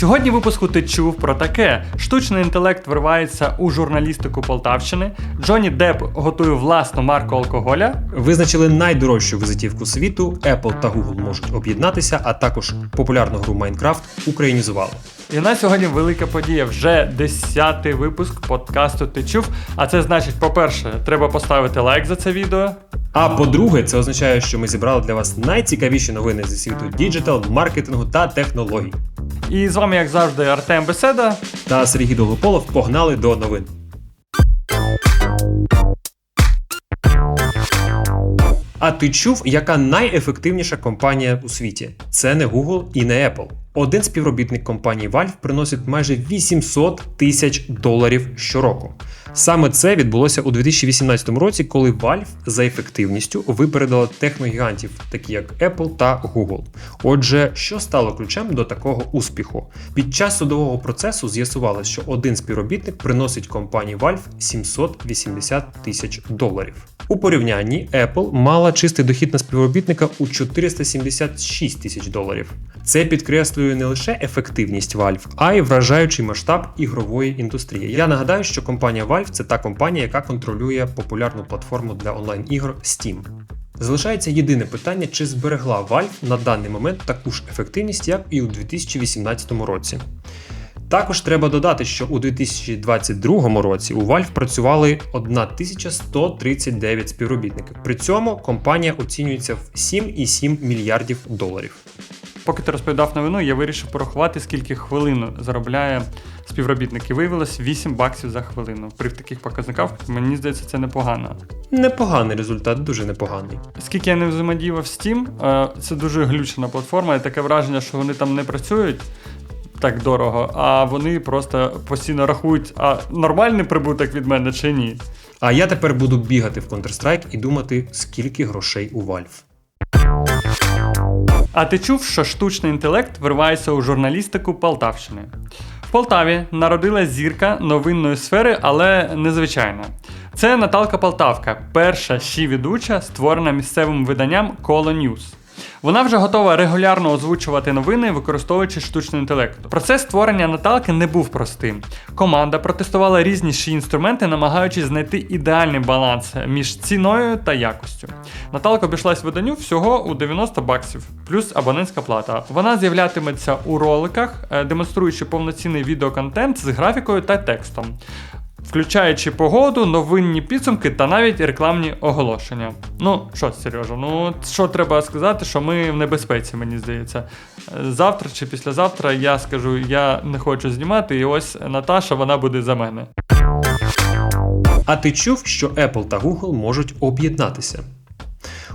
Сьогодні в випуску ти чув про таке: штучний інтелект вривається у журналістику Полтавщини. Джонні Депп готує власну марку алкоголя. Визначили найдорожчу візитівку світу. Apple та Google можуть об'єднатися, а також популярну гру Minecraft українізували. І у нас сьогодні велика подія. Вже 10-й випуск подкасту Ти чув. А це значить, по-перше, треба поставити лайк за це відео. А по-друге, це означає, що ми зібрали для вас найцікавіші новини зі світу діджитал, маркетингу та технологій. І з вами, як завжди, Артем Беседа. Та Сергій Долгополов погнали до новин. А ти чув, яка найефективніша компанія у світі? Це не Google і не Apple. Один співробітник компанії Valve приносить майже 800 тисяч доларів щороку. Саме це відбулося у 2018 році, коли Valve за ефективністю випередила техногігантів, такі як Apple та Google. Отже, що стало ключем до такого успіху? Під час судового процесу з'ясувалось, що один співробітник приносить компанії Valve 780 тисяч доларів. У порівнянні Apple мала чистий дохід на співробітника у 476 тисяч доларів. Це підкреслює не лише ефективність Valve, а й вражаючий масштаб ігрової індустрії. Я нагадаю, що компанія Valve це та компанія, яка контролює популярну платформу для онлайн-ігор Steam. Залишається єдине питання, чи зберегла Valve на даний момент таку ж ефективність, як і у 2018 році. Також треба додати, що у 2022 році у Valve працювали 1139 співробітників. При цьому компанія оцінюється в 7,7 мільярдів доларів. Поки ти розповідав новину, я вирішив порахувати, скільки хвилину заробляє співробітник. І виявилось 8 баксів за хвилину. При таких показниках мені здається, це непогано. Непоганий результат, дуже непоганий. Скільки я не взаємодіяв з Steam, е, це дуже глючена платформа, і таке враження, що вони там не працюють так дорого, а вони просто постійно рахують, а нормальний прибуток від мене чи ні. А я тепер буду бігати в Counter-Strike і думати, скільки грошей у Valve. А ти чув, що штучний інтелект виривається у журналістику Полтавщини? В Полтаві народила зірка новинної сфери, але незвичайна. Це Наталка Полтавка, перша щі ведуча, створена місцевим виданням Коло News. Вона вже готова регулярно озвучувати новини, використовуючи штучний інтелект. Процес створення Наталки не був простим. Команда протестувала різні ші інструменти, намагаючись знайти ідеальний баланс між ціною та якостю. Наталка обійшлась виданню всього у 90 баксів, плюс абонентська плата. Вона з'являтиметься у роликах, е, демонструючи повноцінний відеоконтент з графікою та текстом. Включаючи погоду, новинні підсумки та навіть рекламні оголошення. Ну що, Сережа, ну що треба сказати, що ми в небезпеці, мені здається. Завтра чи післязавтра я скажу, я не хочу знімати, і ось Наташа, вона буде за мене. А ти чув, що Apple та Google можуть об'єднатися?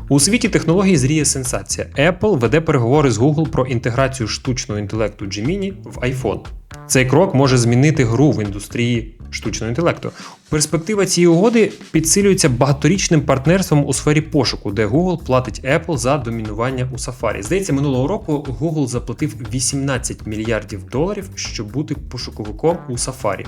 У світі технологій зріє сенсація. Apple веде переговори з Google про інтеграцію штучного інтелекту Gemini в iPhone. Цей крок може змінити гру в індустрії штучного інтелекту. Перспектива цієї угоди підсилюється багаторічним партнерством у сфері пошуку, де Google платить Apple за домінування у Safari. Здається, минулого року Google заплатив 18 мільярдів доларів, щоб бути пошуковиком у Safari.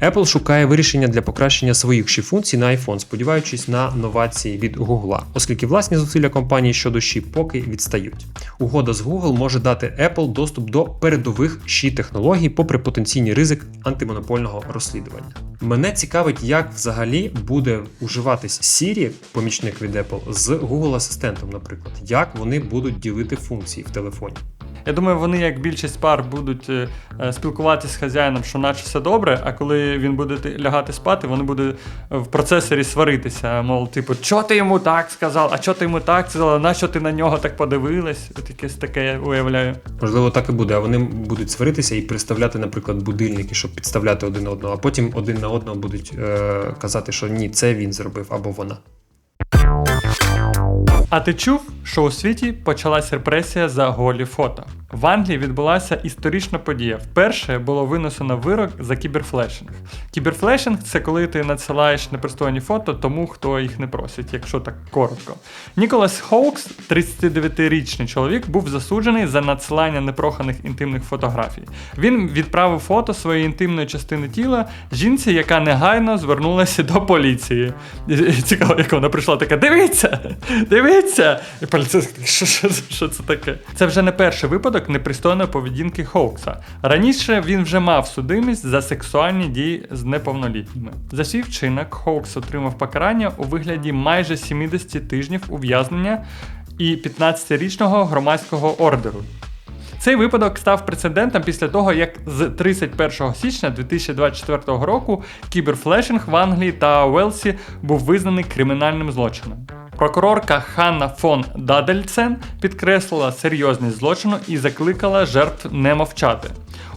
Apple шукає вирішення для покращення своїх ще функцій на iPhone, сподіваючись на новації від Google, оскільки власні зусилля компанії щодо щі поки відстають. Угода з Google може дати Apple доступ до передових щі технологій, попри потенційний ризик антимонопольного розслідування. Мене цікавить, як взагалі буде уживатись Siri, помічник від Apple, з Google асистентом, наприклад, як вони будуть ділити функції в телефоні. Я думаю, вони, як більшість пар, будуть е, е, спілкуватися з хазяїном, що наче все добре, а коли він буде лягати спати, вони будуть в процесорі сваритися. Мов, типу, що ти йому так сказав, а що ти йому так сказала, на що ти на нього так подивилась? От якесь таке я уявляю. Можливо, так і буде, а вони будуть сваритися і приставляти, наприклад, будильники, щоб підставляти один одного, а потім один на одного будуть е- казати, що ні, це він зробив або вона. А ти чув, що у світі почалась репресія за голі фото? В Англії відбулася історична подія. Вперше було винесено вирок за кіберфлешинг. Кіберфлешинг це коли ти надсилаєш непристойні фото тому, хто їх не просить, якщо так коротко. Ніколас Хоукс, 39-річний чоловік, був засуджений за надсилання непроханих інтимних фотографій. Він відправив фото своєї інтимної частини тіла жінці, яка негайно звернулася до поліції. Цікаво, як вона прийшла така: дивіться, дивіться! І поліцейський, що, що, що це таке? Це вже не перший випадок непристойної поведінки Хоукса. Раніше він вже мав судимість за сексуальні дії з неповнолітніми. За свій вчинок Хоукс отримав покарання у вигляді майже 70 тижнів ув'язнення і 15-річного громадського ордеру. Цей випадок став прецедентом після того, як з 31 січня 2024 року кіберфлешинг в Англії та Уелсі був визнаний кримінальним злочином. Прокурорка Ханна фон Дадельцен підкреслила серйозність злочину і закликала жертв не мовчати.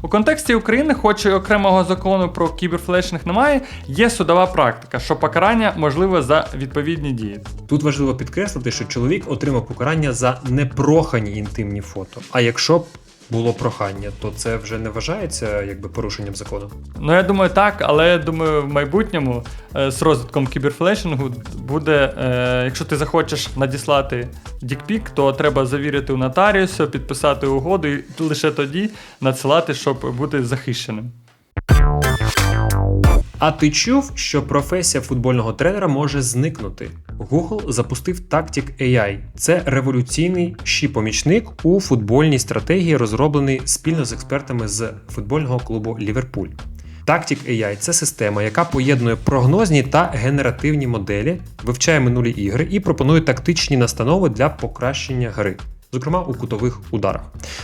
У контексті України, хоч і окремого закону про кіберфлешинг немає, є судова практика, що покарання можливе за відповідні дії. Тут важливо підкреслити, що чоловік отримав покарання за непрохані інтимні фото. А якщо було прохання, то це вже не вважається якби порушенням закону. Ну, я думаю, так, але я думаю, в майбутньому е, з розвитком кіберфлешингу буде, е, якщо ти захочеш надіслати дікпік, то треба завірити у нотаріуса, підписати угоду і лише тоді надсилати, щоб бути захищеним. А ти чув, що професія футбольного тренера може зникнути? Google запустив Tactic AI. Це революційний щі-помічник у футбольній стратегії, розроблений спільно з експертами з футбольного клубу Ліверпуль. Tactic AI – це система, яка поєднує прогнозні та генеративні моделі, вивчає минулі ігри і пропонує тактичні настанови для покращення гри, зокрема у кутових ударах.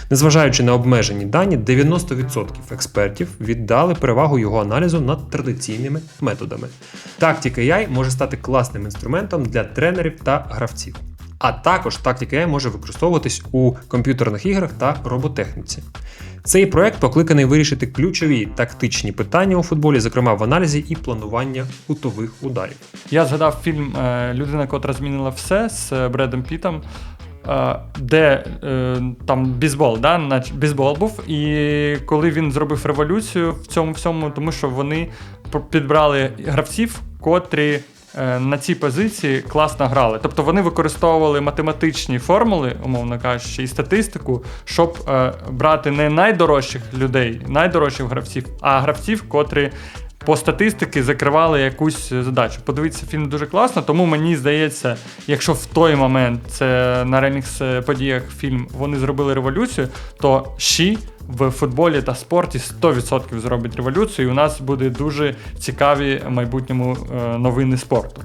Незважаючи на обмежені дані, 90% експертів віддали перевагу його аналізу над традиційними методами. Tactic AI може стати класним інструментом для тренерів та гравців. А також Tactic AI може використовуватись у комп'ютерних іграх та роботехніці. Цей проект покликаний вирішити ключові тактичні питання у футболі, зокрема в аналізі і планування кутових ударів. Я згадав фільм е, Людина, котра змінила все з е, Бредом Пітом. Е, Де е, там бейсбол, да? нач- був, і коли він зробив революцію в цьому всьому, тому що вони підбрали гравців, котрі е, на цій позиції класно грали. Тобто вони використовували математичні формули, умовно кажучи, і статистику, щоб е, брати не найдорожчих людей, найдорожчих гравців, а гравців, котрі по статистики закривали якусь задачу. Подивитися фільм дуже класно, тому мені здається, якщо в той момент це на реальних подіях фільм вони зробили революцію, то щі в футболі та спорті 100% зробить революцію, і у нас буде дуже цікаві в майбутньому е, новини спорту.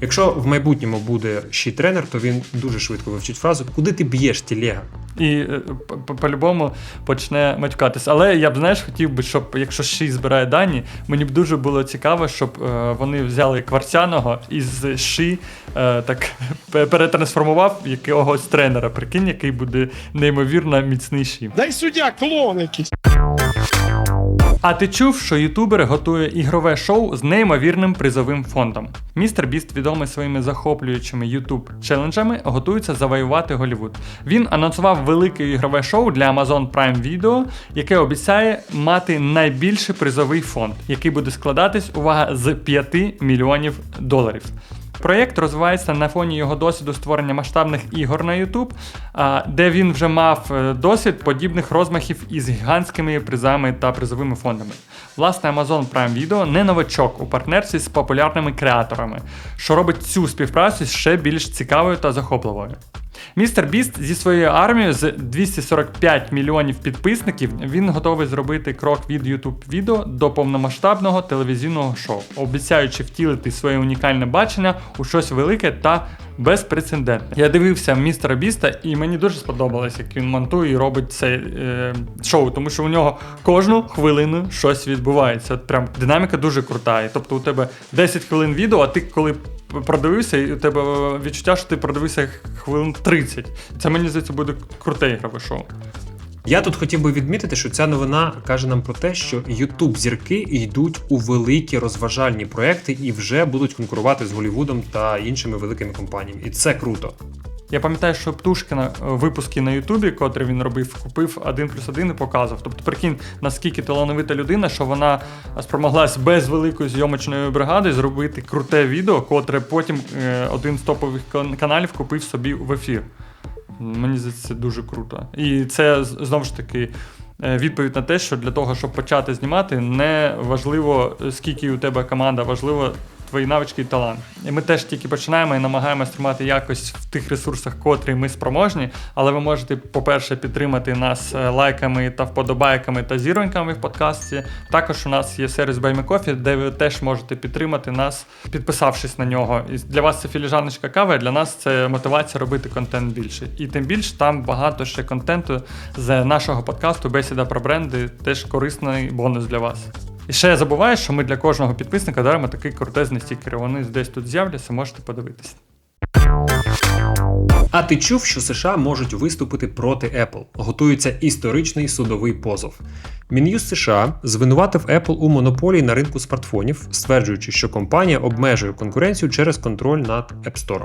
Якщо в майбутньому буде ще тренер, то він дуже швидко вивчить фразу Куди ти б'єш, тілега? І е, по- по- по-любому почне матюкатись. Але я б знаєш, хотів би, щоб якщо щі збирає дані, мені б дуже було цікаво, щоб е, вони взяли кварцяного і з ши е, так перетрансформував якогось тренера. Прикинь, який буде неймовірно міцний ші. Дай суддя, клоун якийсь. А ти чув, що ютубер готує ігрове шоу з неймовірним призовим фондом? Містер Біст, відомий своїми захоплюючими ютуб челенджами, готується завоювати Голівуд. Він анонсував велике ігрове шоу для Amazon Prime Video, яке обіцяє мати найбільший призовий фонд, який буде складатись, увага, з 5 мільйонів доларів. Проєкт розвивається на фоні його досвіду створення масштабних ігор на YouTube, де він вже мав е, досвід подібних розмахів із гігантськими призами та призовими фондами. Власне, Amazon Prime Video не новачок у партнерстві з популярними креаторами, що робить цю співпрацю ще більш цікавою та захопливою. Містер Біст зі своєю армією з 245 мільйонів підписників він готовий зробити крок від YouTube відео до повномасштабного телевізійного шоу, обіцяючи втілити своє унікальне бачення у щось велике та безпрецедентне. Я дивився містера Біста, і мені дуже сподобалось, як він монтує і робить це е, шоу, тому що у нього кожну хвилину щось відбувається. От прям динаміка дуже крута. І тобто у тебе 10 хвилин відео, а ти коли продивився, і у тебе відчуття, що ти продивився хвилин 30. Це мені здається буде круте ігрове шоу. Я тут хотів би відмітити, що ця новина каже нам про те, що youtube зірки йдуть у великі розважальні проекти і вже будуть конкурувати з Голлівудом та іншими великими компаніями. І це круто. Я пам'ятаю, що Птушкіна е, випуски на Ютубі, котрі він робив, купив один плюс один і показував. Тобто, прикинь, наскільки талановита людина, що вона спромоглась без великої зйомочної бригади зробити круте відео, котре потім е, один з топових каналів купив собі в ефір. Мені здається, це дуже круто. І це знову ж таки. е, Відповідь на те, що для того, щоб почати знімати, не важливо, скільки у тебе команда, важливо твої навички і талант. І ми теж тільки починаємо і намагаємось тримати якось в тих ресурсах, котрі ми спроможні. Але ви можете, по-перше, підтримати нас е, лайками та вподобайками та зіроньками в подкасті. Також у нас є сервіс Buy Me де ви теж можете підтримати нас, підписавшись на нього. І для вас це філіжаночка кави, а для нас це мотивація робити контент більше. І тим більше там багато ще контенту з нашого подкасту Бесіда про бренди, теж корисний бонус для вас. І ще я забуваю, що ми для кожного підписника даримо такий крутезний стікер. Вони десь тут з'являться, можете подивитися. А ти чув, що США можуть виступити проти Apple? Готується історичний судовий позов. Мін'юз США звинуватив Apple у монополії на ринку смартфонів, стверджуючи, що компанія обмежує конкуренцію через контроль над App Store.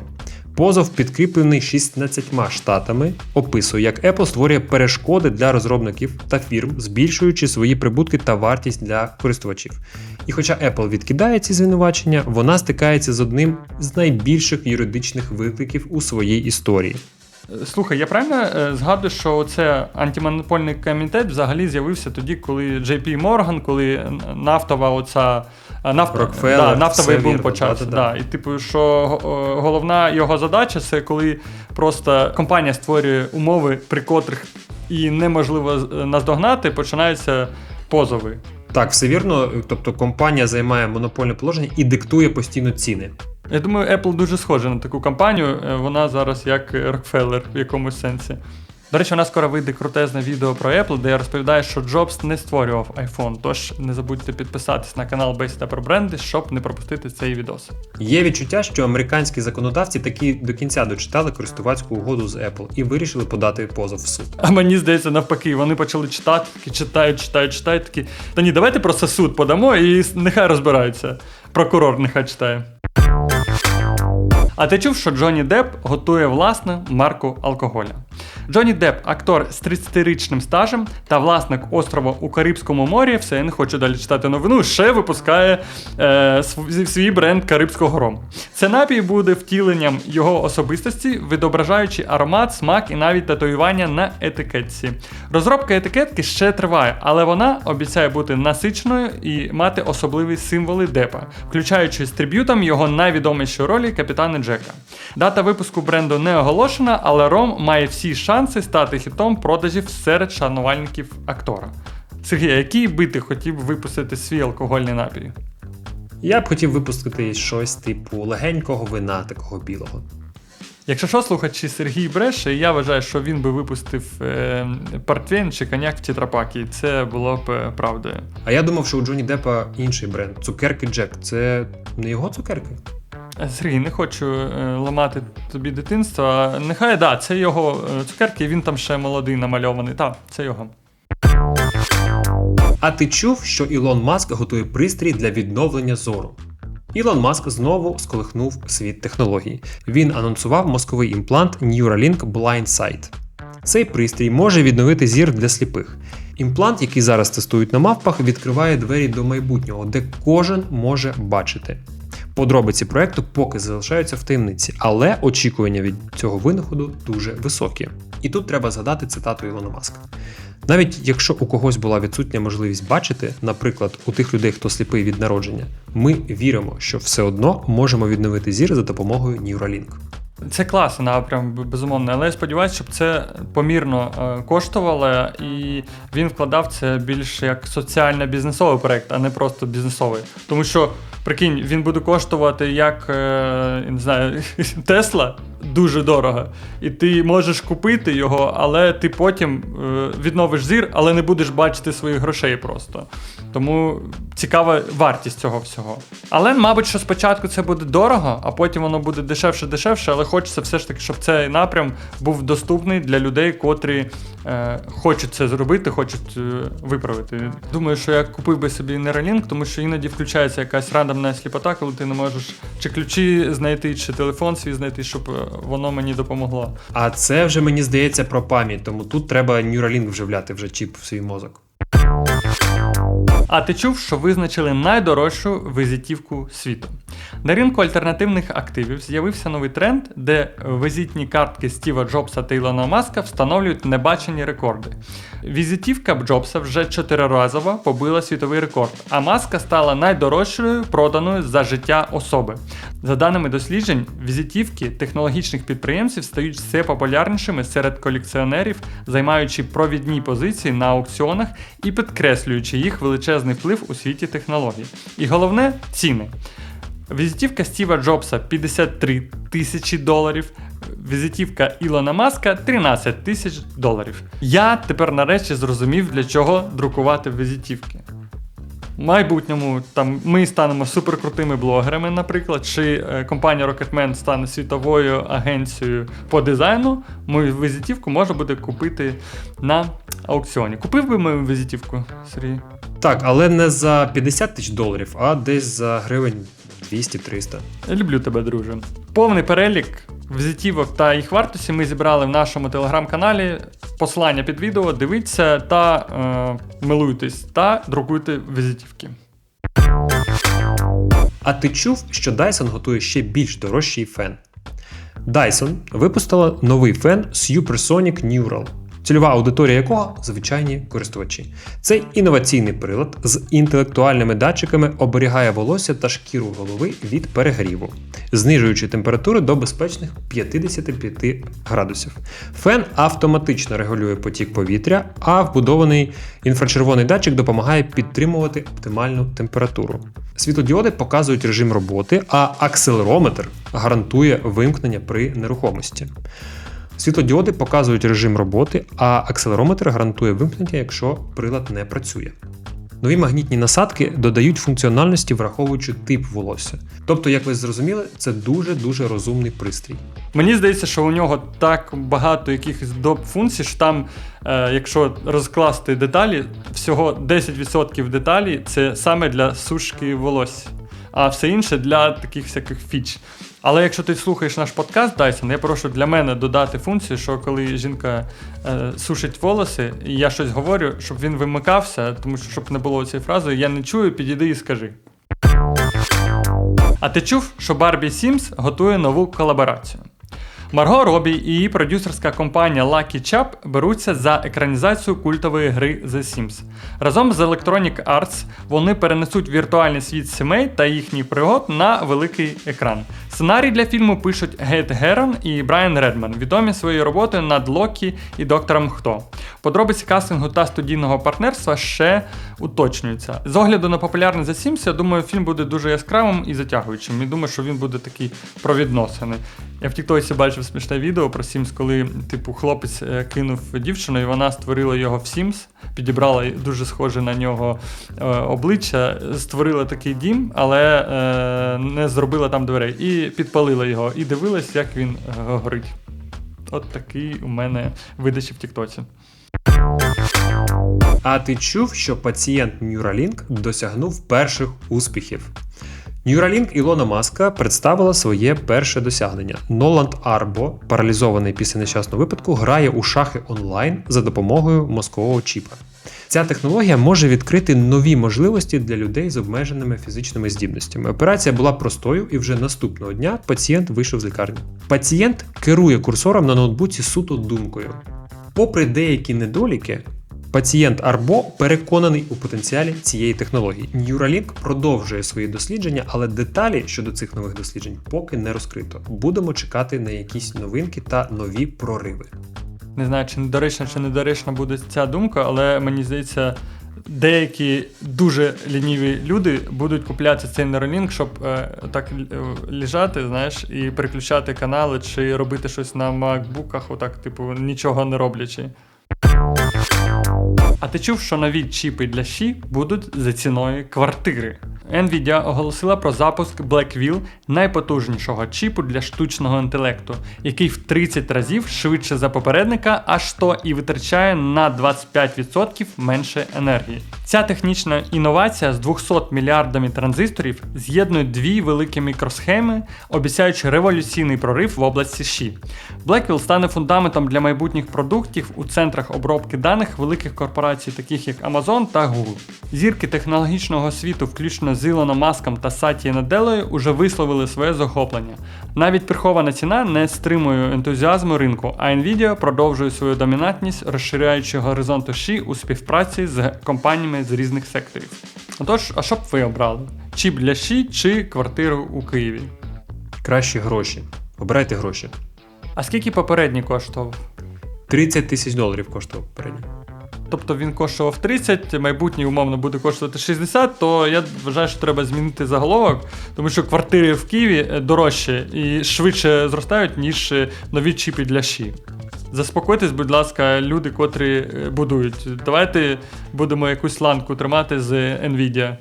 Позов, підкріплений 16 штатами, описує, як Apple створює перешкоди для розробників та фірм, збільшуючи свої прибутки та вартість для користувачів. І хоча Apple відкидає ці звинувачення, вона стикається з одним з найбільших юридичних викликів у своїй історії. Е, Слухай, я правильно е, згадую, що це антимонопольний комітет взагалі з'явився тоді, коли JP Morgan, коли нафтова оця е, Rockefeller, да, нафтовий бум почався. да-да-да. І типу, що головна його задача це коли просто компанія створює умови, при котрих і неможливо наздогнати, починаються позови. Так, все вірно. Тобто компанія займає монопольне положення і диктує постійно ціни. Я думаю, Apple дуже схожа на таку компанію. Е, Вона зараз як Rockefeller в якомусь сенсі. До речі, у нас скоро вийде крутезне відео про Apple, де я розповідаю, що Джобс не створював iPhone. Тож не забудьте підписатись на канал Бесіда про бренди, щоб не пропустити цей відос. Є відчуття, що американські законодавці таки до кінця дочитали користувацьку угоду з Apple і вирішили подати позов в суд. А мені здається, навпаки, вони почали читати, такі читають, читають, читають, такі. Та ні, давайте просто суд подамо і нехай розбираються. Прокурор нехай читає. А ти чув, що Джонні Депп готує власну марку алкоголя? Джонні Депп, актор з 30-річним стажем та власник острова у Карибському морі, все, я не хочу далі читати новину, ще випускає е, св- свій бренд Карибського рому. Це напій буде втіленням його особистості, відображаючи аромат, смак і навіть татуювання на етикетці. Розробка етикетки ще триває, але вона обіцяє бути насиченою і мати особливі символи депа, включаючи з триб'ютом його найвідоміші ролі капітана Джека. Дата випуску бренду не оголошена, але Ром має всі шанси стати хітом продажів серед шанувальників актора. Сергій, який би ти хотів випустити свій алкогольний напій? Я б хотів випустити щось типу легенького вина, такого білого. Якщо що, слухачі Сергій бреше, я вважаю, що він би випустив е, портвейн чи коньяк в тетрапакі, і це було б е, правдою. А я думав, що у Джонні Деппа інший бренд цукерки Джек. Це не його цукерки? Сергій, не хочу е, ламати тобі дитинство. Нехай да, це його е, цукерки, він там ще молодий намальований. Так, це його. А ти чув, що Ілон Маск готує пристрій для відновлення зору? Ілон Маск знову сколихнув світ технологій. Він анонсував мозковий імплант Neuralink Blind. Цей пристрій може відновити зір для сліпих. Імплант, який зараз тестують на мавпах, відкриває двері до майбутнього, де кожен може бачити. Подробиці проекту поки залишаються в таємниці, але очікування від цього винаходу дуже високі. І тут треба згадати цитату Ілона Маска. Навіть якщо у когось була відсутня можливість бачити, наприклад, у тих людей, хто сліпий від народження, ми віримо, що все одно можемо відновити зір за допомогою Neuralink. Це класний напрям, безумовно, але я сподіваюся, щоб це помірно е, коштувало, і він вкладав це більше як соціально-бізнесовий проект, а не просто бізнесовий. Тому що, прикинь, він буде коштувати як е, не знаю, Тесла дуже дорого. І ти можеш купити його, але ти потім е, відновиш зір, але не будеш бачити своїх грошей просто. Тому цікава вартість цього всього. Але, мабуть, що спочатку це буде дорого, а потім воно буде дешевше, дешевше, але хочеться все ж таки, щоб цей напрям був доступний для людей, котрі хочуть це зробити, хочуть е, виправити. Думаю, що я купив би собі Neuralink, тому що іноді включається якась рандомна сліпота, коли ти не можеш чи ключі знайти, чи телефон свій знайти, щоб е, воно мені допомогло. А це вже мені здається про пам'ять, тому тут треба Neuralink вживляти вже чіп в свій мозок. А ти чув, що визначили найдорожчу візитівку світу? На ринку альтернативних активів з'явився новий тренд, де візитні картки Стіва Джобса та Ілона Маска встановлюють небачені рекорди. Візитівка Джобса вже чотириразово побила світовий рекорд, а маска стала найдорожчою проданою за життя особи. За даними досліджень, візитівки технологічних підприємців стають все популярнішими серед колекціонерів, займаючи провідні позиції на аукціонах і підкреслюючи їх величезний вплив у світі технологій. І головне ціни. Візитівка Стіва Джобса 53 тисячі доларів. Візитівка Ілона Маска 13 тисяч доларів. Я тепер нарешті зрозумів, для чого друкувати візитівки. В майбутньому там ми станемо суперкрутими блогерами, наприклад, чи е, компанія Rocketman стане світовою агенцією по дизайну. Мою візитівку можна буде купити на аукціоні. Купив би мою візитівку, Сергій? Так, але не за 50 тисяч доларів, а десь за гривень 200-300. Люблю тебе, друже. Повний перелік візитівок та їх вартості ми зібрали в нашому телеграм-каналі. Посилання під відео, дивіться та е, милуйтесь та друкуйте візитівки. А ти чув, що Dyson готує ще більш дорожчий фен? Dyson випустила новий фен Supersonic Neural, цільова аудиторія якого звичайні користувачі. Цей інноваційний прилад з інтелектуальними датчиками оберігає волосся та шкіру голови від перегріву, знижуючи температуру до безпечних 55 градусів. Фен автоматично регулює потік повітря, а вбудований інфрачервоний датчик допомагає підтримувати оптимальну температуру. Світлодіоди показують режим роботи, а акселерометр гарантує вимкнення при нерухомості. Світлодіоди показують режим роботи, а акселерометр гарантує вимкнення, якщо прилад не працює. Нові магнітні насадки додають функціональності, враховуючи тип волосся. Тобто, як ви зрозуміли, це дуже-дуже розумний пристрій. Мені здається, що у нього так багато якихось доп функцій, що там, е, якщо розкласти деталі, всього 10% деталі це саме для сушки волосся, а все інше для таких всяких фіч. Але якщо ти слухаєш наш подкаст, Dyson, я прошу для мене додати функцію, що коли жінка е, сушить волоси, і я щось говорю, щоб він вимикався, тому що щоб не було цієї фрази, я не чую, підійди і скажи. А ти чув, що Барбі Сімс готує нову колаборацію? Марго Робі і її продюсерська компанія Lucky Chap беруться за екранізацію культової гри The Sims. Разом з Electronic Arts вони перенесуть віртуальний світ сімей та їхніх пригод на великий екран. Сценарій для фільму пишуть Гейт Герон і Брайан Редман, відомі своєю роботою над Локі і Доктором Хто. Подробиці кастингу та студійного партнерства ще уточнюються. З огляду на популярний The Sims, я думаю, фільм буде дуже яскравим і затягуючим. І думаю, що він буде такий про відносини. Я в Тіктоці бачив смішне відео про Sims, коли типу хлопець е, кинув дівчину, і вона створила його в Sims, підібрала дуже схоже на нього е, обличчя, створила такий дім, але е, не зробила там дверей. І підпалила його, і дивилась, як він горить. От такий у мене видачі в Тіктоці. А ти чув, що пацієнт Neuralink досягнув перших успіхів? Neuralink Ілона Маска представила своє перше досягнення. Ноланд Арбо, паралізований після нещасного випадку, грає у шахи онлайн за допомогою мозкового чіпа. Ця технологія може відкрити нові можливості для людей з обмеженими фізичними здібностями. Операція була простою, і вже наступного дня пацієнт вийшов з лікарні. Пацієнт керує курсором на ноутбуці суто думкою. Попри деякі недоліки, пацієнт Арбо переконаний у потенціалі цієї технології. Neuralink продовжує свої дослідження, але деталі щодо цих нових досліджень поки не розкрито. Будемо чекати на якісь новинки та нові прориви. Не знаю, чи доречна чи недоречна буде ця думка, але мені здається, деякі дуже лініві люди будуть купляти цей нейролінк, щоб е, так е, лежати, знаєш, і переключати канали чи робити щось на макбуках, отак, типу, нічого не роблячи. А ти чув, що нові чіпи для щі будуть за ціною квартири? Nvidia оголосила про запуск Blackwell, найпотужнішого чіпу для штучного інтелекту, який в 30 разів швидше за попередника, аж то і витрачає на 25% менше енергії. Ця технічна інновація з 200 мільярдами транзисторів з'єднує дві великі мікросхеми, обіцяючи революційний прорив в області ШІ. Blackwell стане фундаментом для майбутніх продуктів у центрах обробки даних великих корпорацій, таких як Amazon та Google. Зірки технологічного світу, включно з Ілоном Маском та Саті Наделою, уже висловили своє захоплення. Навіть прихована ціна не стримує ентузіазму ринку, а Nvidia продовжує свою домінантність, розширяючи горизонти ШІ у співпраці з компаніями з різних секторів. Отож, а що б ви обрали? Чіп для ШІ чи квартиру у Києві? Кращі гроші. Обирайте гроші. А скільки попередній коштував? 30 тисяч доларів коштував попередній. Тобто він коштував 30, майбутній умовно буде коштувати 60, то я вважаю, що треба змінити заголовок, тому що квартири в Києві е, дорожче і швидше зростають, ніж е, нові чіпи для ШІ. Заспокойтесь, будь ласка, люди, котрі е, будують. Давайте будемо якусь ланку тримати з Nvidia.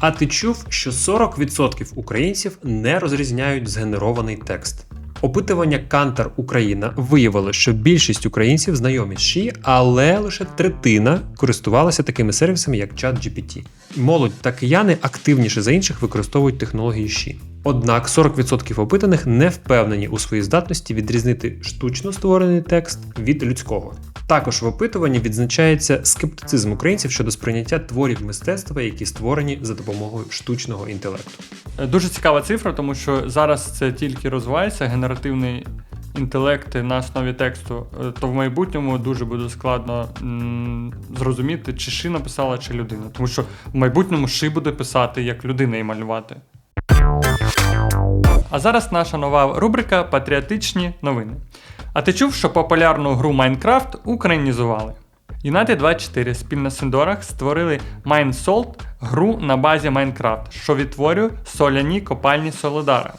А ти чув, що 40% українців не розрізняють згенерований текст. Опитування Кантар Україна виявило, що більшість українців знайомі з ШІ, але лише третина користувалася такими сервісами, як ChatGPT. Молодь та кияни активніше за інших використовують технології ШІ. Однак 40% опитаних не впевнені у своїй здатності відрізнити штучно створений текст від людського. Також в опитуванні відзначається скептицизм українців щодо сприйняття творів мистецтва, які створені за допомогою штучного інтелекту. Е, Дуже цікава цифра, тому що зараз це тільки розвивається генеративний інтелект на основі тексту, Е, то в майбутньому дуже буде складно м, зрозуміти, чи ши написала, чи людина. Тому що в майбутньому ши буде писати як людина і малювати. А зараз наша нова рубрика Патріотичні новини. А ти чув, що популярну гру Майнкрафт українізували? United 24 спільно з Сендорах створили MineSalt гру на базі Майнкрафт, що відтворює соляні копальні Соледара.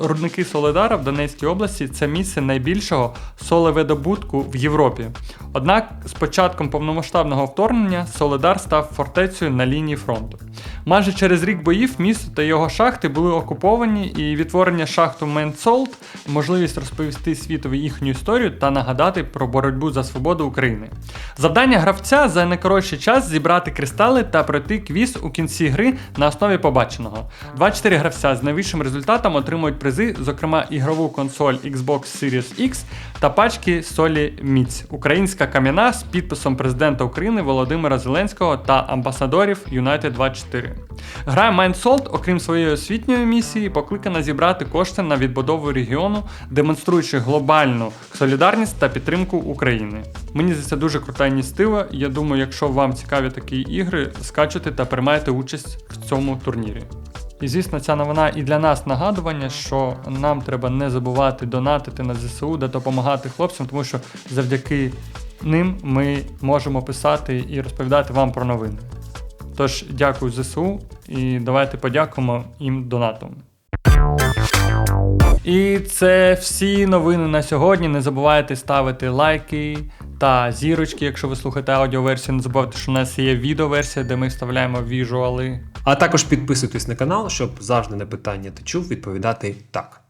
Рудники Соледара в Донецькій області це місце найбільшого солевидобутку в Європі. Однак з початком повномасштабного вторгнення Соледар став фортецею на лінії фронту. Майже через рік боїв місто та його шахти були окуповані, і відтворення шахту Менсолт можливість розповісти світові їхню історію та нагадати про боротьбу за свободу України. Завдання гравця за найкоротший час зібрати кристали та пройти квіз у кінці гри на основі побаченого. 24 гравця з найвищим результатом отримують призи, зокрема ігрову консоль Xbox Series X та пачки солі Міць, українська кам'яна з підписом президента України Володимира Зеленського та амбасадорів United 24. Гра MindSalt, окрім своєї освітньої місії, покликана зібрати кошти на відбудову регіону, демонструючи глобальну солідарність та підтримку України. Мені здається дуже крута ініціатива. Я думаю, якщо вам цікаві такі ігри, скачуйте та приймайте участь в цьому турнірі. І звісно, ця новина і для нас нагадування, що нам треба не забувати донатити на ЗСУ, де допомагати хлопцям, тому що завдяки ним ми можемо писати і розповідати вам про новини. Тож дякую ЗСУ і давайте подякуємо їм донатом. І це всі новини на сьогодні. Не забувайте ставити лайки та зірочки, якщо ви слухаєте аудіоверсію. Не забувайте, що у нас є відеоверсія, де ми вставляємо віжуали. А також підписуйтесь на канал, щоб завжди на питання ти чув відповідати так.